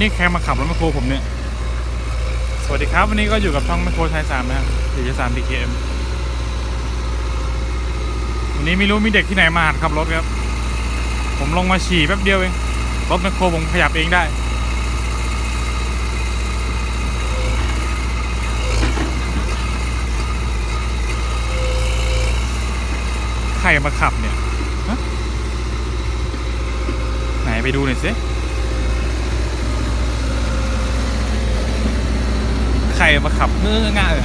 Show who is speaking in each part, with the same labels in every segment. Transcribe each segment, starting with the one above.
Speaker 1: นี่แคมมาขับรถแมคโครผมเนี่ย สวัสดีครับ วันนี้ก็อยู่กับช่องแมคโครไทยสามนะครับสี่สามดีเคเอ็มวันนี้ไม่รู้มีเด็กที่ไหนมาหัดขับรถครับ ผมลงมาฉี่แป๊บเดียวเอง รถแมคโครผมขยับเองได้ใครมาขับเนี่ย ไหนไปดูหน่อยสิ ใครมาขับเงื้อง่าเลย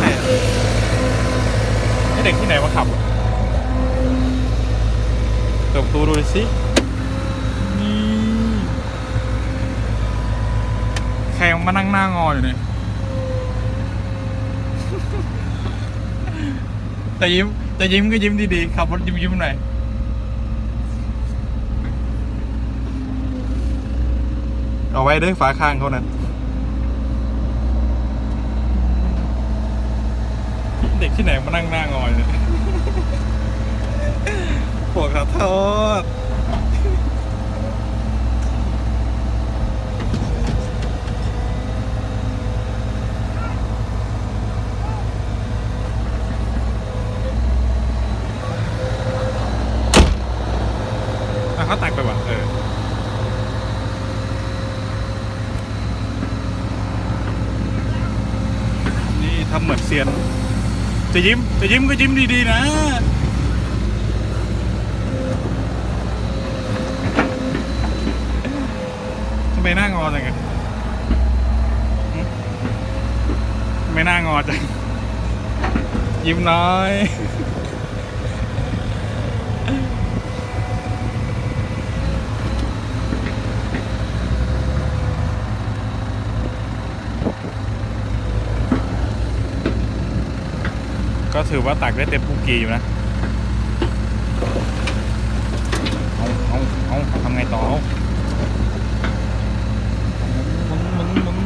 Speaker 1: ใครอะนี่เด็กที่ไหนมาขับอะเปิดประตูดูสินี่ใครมานั่งหน้างออยู่เนี่ยแต่ยิ้มแต่ยิ้มก็ยิ้มดีๆขับรถยิ้มยิ้มๆหน่อย เอาไว้ด้วยฝาข้างเขานั้นเด็กที่ไหนมานั่งหน้างอยเนี่ยปวดขอโทษอะเขาตักไปว่ะเออ นี่ ทำเหมือนเซียน จะยิ้ม จะยิ้มก็ยิ้มดีๆนะ ทำไมหน้างอจังไงไมหน้างอจัง ยิ้มน้อย ก็ถือว่าตักได้เต็มปุกกีอยู่นะ เอาเอาเอาทำไงต่อเอาหมุนหมุนหมุน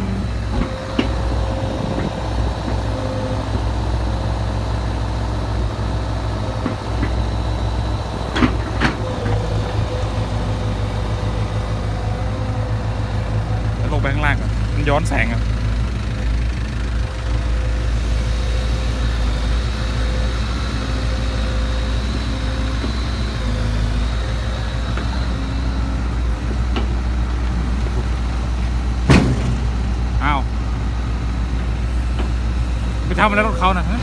Speaker 1: แล้วลงไปข้างล่างก่อนมันย้อนแสงอะ ทำอะไรรถเขานะฮะ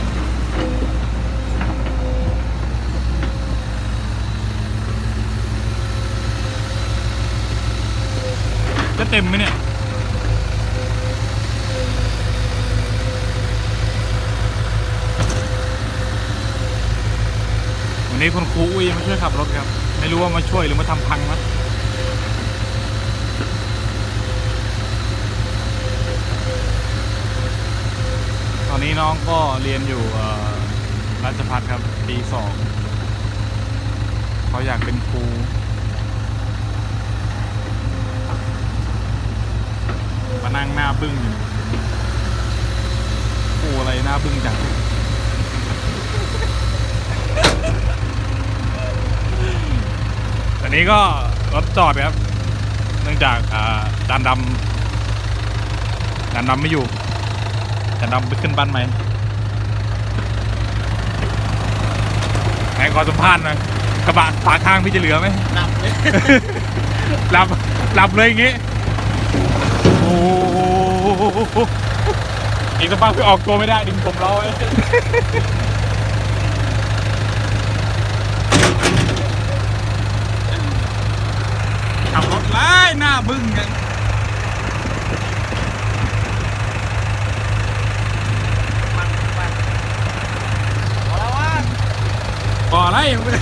Speaker 1: จะเต็มไหมเนี่ยวันนี้คุณครูอุ้ยมาช่วยขับรถครับ ไม่รู้ว่ามาช่วยหรือมาทำพังน อนนี้น้องก็เรียนอยู่ราชพัฒครับปีสองเขาอยากเป็นครูมานั่งหน้าบึ้งอยู่ครูอะไรหน้าบึ้งจังอันนี้ก็รถจอดครับ เนื่องจากอ่านดำจานดำไม่อยู่ จะนำไปขึ้นบ้านไหมไหนขอสัมภาษณ์หน่อยกระบะฝาข้างพี่จะเหลือไหม
Speaker 2: หนับเลย
Speaker 1: หลับหลับเลยอย่างงี้ โอ้โหอีกสักพักพี่ออกตัวไม่ได้ดึงผมล้อไว้ขับรถไล่หน้าบึ้งกัน
Speaker 2: มันมันพอแล้วว่า
Speaker 1: พออะไร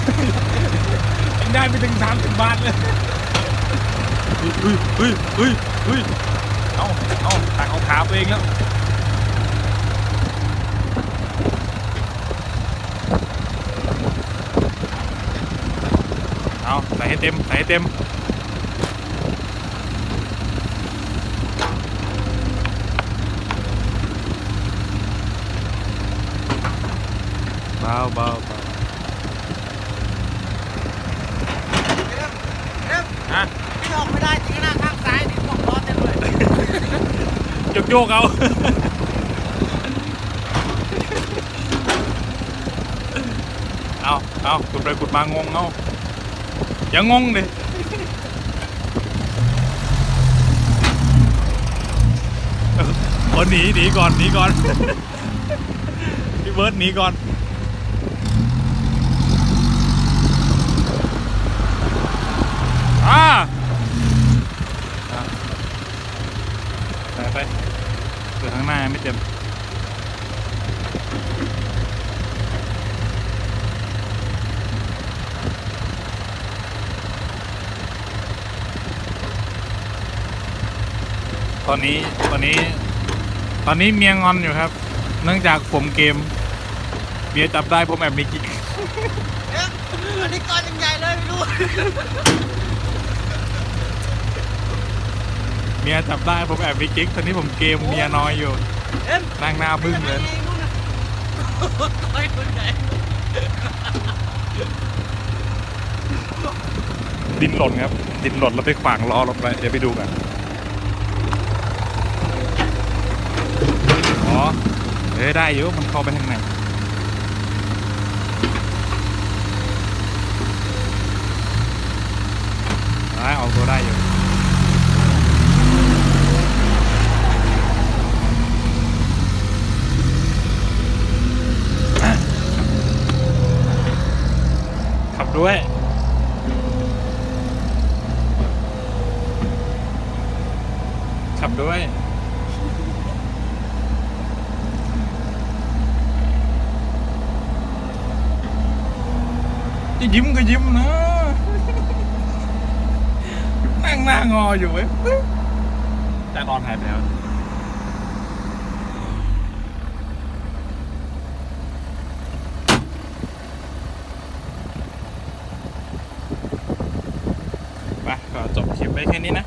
Speaker 1: ยังได้ไปถึงสามสิบบาทเลยเฮ้ยเฮ้ยเฮ้ยเฮ้ยเฮ้ยเอาเอาตักเอาขาตัวเองแล้วเอาใส่ให้เต็มใส่ให้เต็มเบาเบาเบา
Speaker 2: เอ็มเอ็ม
Speaker 1: ฮะ โยกเอาเอาเอาขุดไปขุดมางงเอาอย่างงดิเออเออหนีหนีก่อนหนีก่อนพี่เบิร์ดหนีก่อนอ่าไปไป เปิดข้างหน้ายังไม่เต็มตอนนี้ตอนนี้ ตอนนี้เมียงอนอยู่ครับ เนื่องจากผมเกมเมียจับได้ผมแอบมีกิ๊ก
Speaker 2: เอ๊ะอันนี้ก้อนยังใหญ่เลยไม่รู้
Speaker 1: เมียจับได้ผมแอบมีกิ๊กตอนนี้ผมเกมเมียน้อยอยู่
Speaker 2: เอ็ม
Speaker 1: นั่งหน้าบึ้งเลย
Speaker 2: นู่นน่ะก้อยตัวใหญ่
Speaker 1: ดินหล่นครับ ดินหล่นแล้วไปขวางล้อรถไว้เดี๋ยวไปดูกันอ๋อเอ้ยได้อยู่มันเข้าไปข้างในได้ออกตัวได้อยู่ ด้วยขับด้วย จะยิ้มก็ยิ้มนะ นั่งหน้างออยู่เว้ยแต่นอนหายไปแล้ว ก็จบคลิปไว้แค่นี้นะ